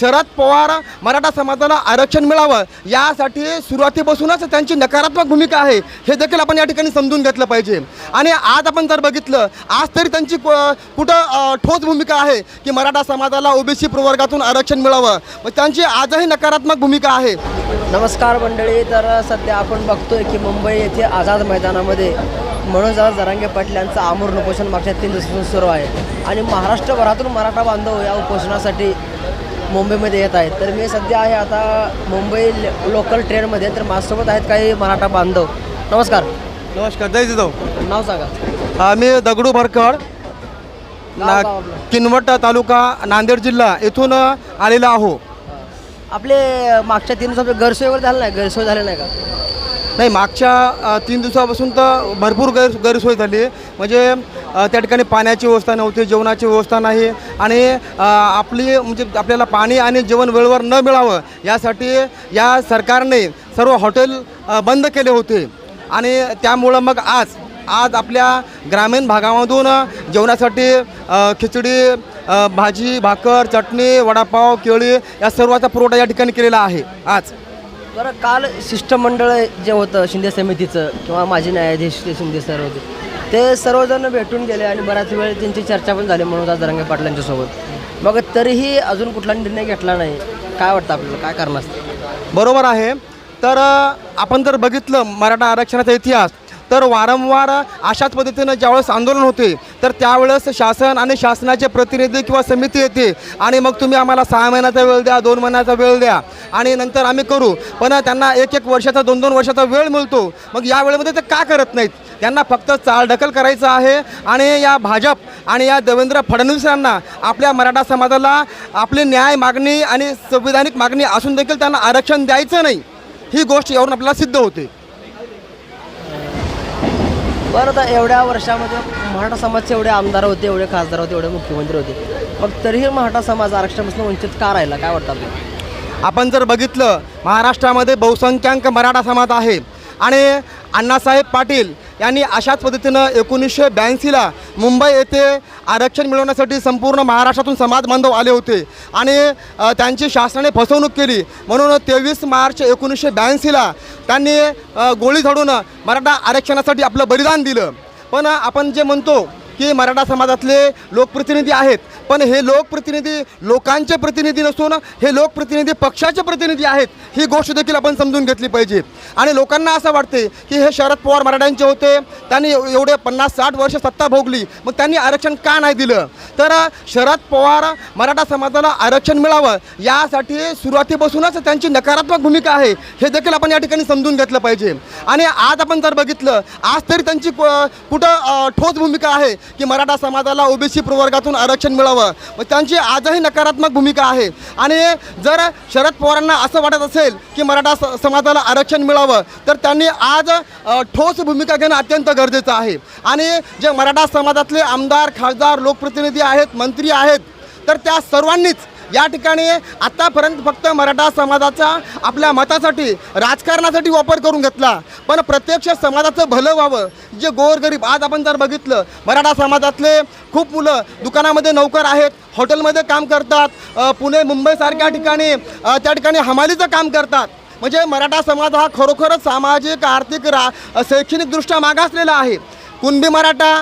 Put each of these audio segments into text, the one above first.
शरद पवार मराठा समाजाला आरक्षण मिळावं यासाठी सुरुवातीपासूनच त्यांची नकारात्मक भूमिका आहे. हे देखील आपण या ठिकाणी समजून घेतलं पाहिजे. आणि आज आपण जर बघितलं आज तरी त्यांची कुठं ठोस भूमिका आहे की मराठा समाजाला ओबीसी प्रवर्गातून आरक्षण मिळावं. मग त्यांची आजही नकारात्मक भूमिका आहे. नमस्कार मंडळी तर सध्या आपण बघतोय की मुंबई येथे आझाद मैदानामध्ये मनोजदादा जरांगे पाटील यांचं आमूर उपोषण मागच्या तीन दिवसापासून सुरू आहे. आणि महाराष्ट्रभरातून मराठा बांधव या उपोषणासाठी मुंबईमध्ये येत आहेत. तर मी सध्या आहे आता मुंबई लोकल ट्रेनमध्ये तर माझ्यासोबत आहेत काही मराठा बांधव. नमस्कार. नमस्कार जय जिजाऊ. नाव सांगा. आम्ही दगडू भरकड गाव आपलं. किनवट तालुका नांदेड जिल्हा. येथून आलेला आहो. आपले मागच्या तीन दिवसात गैरसोय वगैरे झालं नाही? गैरसोय झाली नाही का? नाही मागच्या तीन दिवसापासून तर भरपूर गैर गैरसोय झाली म्हणजे त्या ठिकाणी पाण्याची व्यवस्था नव्हती जेवणाची व्यवस्था नाही आणि आपली म्हणजे आपल्याला पाणी आणि जेवण वेळेवर न मिळावं यासाठी या सरकारने सर्व हॉटेल बंद केले होते. आणि त्यामुळं मग आज आज आपल्या ग्रामीण भागामधून जेवणासाठी खिचडी भाजी भाकर चटणी वडापाव केळी या सर्वाचा पुरवठा या ठिकाणी केलेला आहे. आज. बरं काल शिष्टमंडळ जे होतं शिंदे समितीचं किंवा माजी न्यायाधीश ते शिंदे सर होते ते सर्वजण भेटून गेले आणि बऱ्याच वेळ त्यांची चर्चा पण झाली मनोज दरंगे पाटलांच्यासोबत. मग तरीही अजून कुठला निर्णय घेतला नाही. काय वाटतं आपल्याला? काय कारण असतं? बरोबर आहे. तर आपण जर बघितलं मराठा आरक्षणाचा इतिहास तर वारंवार अशाच पद्धतीनं ज्यावेळेस आंदोलन होते तर त्यावेळेस शासन आणि शासनाचे प्रतिनिधी किंवा समिती येते आणि मग तुम्ही आम्हाला सहा महिन्याचा वेळ द्या दोन महिन्याचा वेळ द्या आणि नंतर आम्ही करू. पण त्यांना एक एक वर्षाचा दोन दोन वर्षाचा वेळ मिळतो. मग या वेळेमध्ये ते का करत नाहीत? त्यांना फक्त चालढकल करायचं आहे आणि या भाजप आणि या देवेंद्र फडणवीस यांना आपल्या मराठा समाजाला आपली न्याय मागणी आणि संविधानिक मागणी असून देखील त्यांना आरक्षण द्यायचं नाही. ही गोष्ट यावरून आपल्याला सिद्ध होते. बरं आता एवढ्या वर्षामध्ये मराठा समाजचे एवढे आमदार होते एवढे खासदार होते एवढे मुख्यमंत्री होते. मग तरीही मराठा समाज आरक्षणापासून वंचित का राहिला? काय वाटतं आपल्याला? आपण जर बघितलं महाराष्ट्रामध्ये बहुसंख्याक मराठा समाज आहे. आणि अण्णासाहेब पाटील यांनी अशाच पद्धतीनं एकोणीसशे ब्याऐंशीला मुंबई येथे आरक्षण मिळवण्यासाठी संपूर्ण महाराष्ट्रातून समाज बांधव आले होते. आणि त्यांची शासनाने फसवणूक केली. म्हणून तेवीस मार्च एकोणीसशे ब्याऐंशीला त्यांनी गोळी झाडून मराठा आरक्षणासाठी आपलं बलिदान दिलं. पण आपण जे म्हणतो की मराठा समाजातले लोकप्रतिनिधी आहेत. पण हे लोकप्रतिनिधी लोकांचे प्रतिनिधी नसून हे लोकप्रतिनिधी पक्षाचे प्रतिनिधी आहेत ही गोष्ट देखील आपण समजून घेतली पाहिजे. आणि लोकांना असं वाटते की हे शरद पवार मराठ्यांचे होते त्यांनी एव- एवढे पन्नास साठ वर्ष सत्ता भोगली मग त्यांनी आरक्षण का नाही दिलं? तर शरद पवार मराठा समाजाला आरक्षण मिळावं यासाठी सुरुवातीपासूनच त्यांची नकारात्मक भूमिका आहे हे देखील आपण या ठिकाणी समजून घेतलं पाहिजे. आणि आज आपण जर बघितलं आज तरी त्यांची कुठं ठोस भूमिका आहे की मराठा समाजाला ओबीसी प्रवर्गातून आरक्षण मिळावं. मग त्यांची आजही नकारात्मक भूमिका आहे. आणि जर शरद पवारांना असं वाटत असेल की मराठा स- समाजाला आरक्षण मिळावं तर त्यांनी आज ठोस भूमिका घेणं अत्यंत गरजेचं आहे. आणि जे मराठा समाजातले आमदार खासदार लोकप्रतिनिधी आहेत मंत्री आहेत तर त्या सर्वांनीच या ठिकाणी आत्तापर्यंत फक्त मराठा समाजाचा आपल्या मतासाठी राजकारणासाठी वापर करून घेतला. पण प्रत्यक्ष समाजाचं भलं व्हावं जे गोरगरीब आज आपण जर बघितलं मराठा समाजातले खूप मुलं दुकानामध्ये नौकर आहेत हॉटेलमध्ये काम करतात पुणे मुंबईसारख्या ठिकाणी त्या ठिकाणी हमालीचं काम करतात. म्हणजे मराठा समाज हा खरोखरच सामाजिक आर्थिक रा शैक्षणिकदृष्ट्या मागासलेला आहे. कुणबी मराठा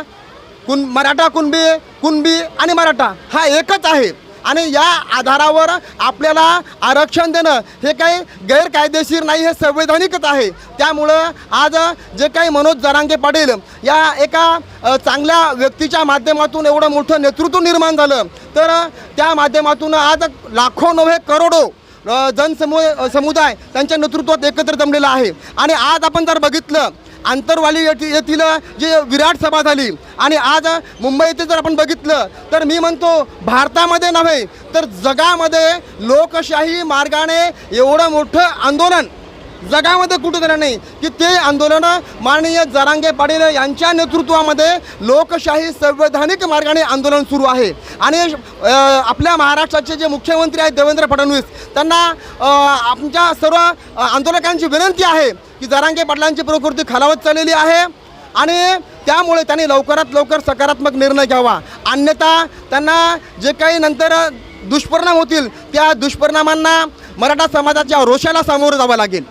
कुण मराठा कुणबी कुणबी आणि मराठा हा एकच आहे. आणि या आधारावर आपल्याला आरक्षण देणं हे काही गैरकायदेशीर नाही हे संवैधानिकच आहे. त्यामुळं आज जे काही मनोज जरांगे पाटील या एका चांगल्या व्यक्तीच्या माध्यमातून एवढं मोठं नेतृत्व निर्माण झालं तर त्या माध्यमातून आज लाखो नव्हे करोडो जनसमु समुदाय त्यांच्या नेतृत्वात एकत्र जमलेला आहे. आणि आज आपण जर बघितलं आंतरवाली येथील येथील जे विराट सभा झाली आणि आज मुंबई येथे जर आपण बघितलं तर मी म्हणतो भारतामध्ये नव्हे तर जगामध्ये लोकशाही मार्गाने एवढं मोठं आंदोलन जगामध्ये कुठं झालं नाही की ते आंदोलन माननीय जरांगे पाटील यांच्या नेतृत्वामध्ये लोकशाही संवैधानिक मार्गाने आंदोलन सुरू आहे. आणि आपल्या महाराष्ट्राचे जे मुख्यमंत्री आहेत देवेंद्र फडणवीस त्यांना आमच्या सर्व आंदोलकांची विनंती आहे की जरांगे पाटलांची प्रकृती खालावत चाललेली आहे आणि त्यामुळे त्यांनी लवकरात लवकर सकारात्मक निर्णय घ्यावा. अन्यथा त्यांना जे काही नंतर दुष्परिणाम होतील त्या दुष्परिणामांना मराठा समाजाच्या रोषाला सामोरं जावं लागेल.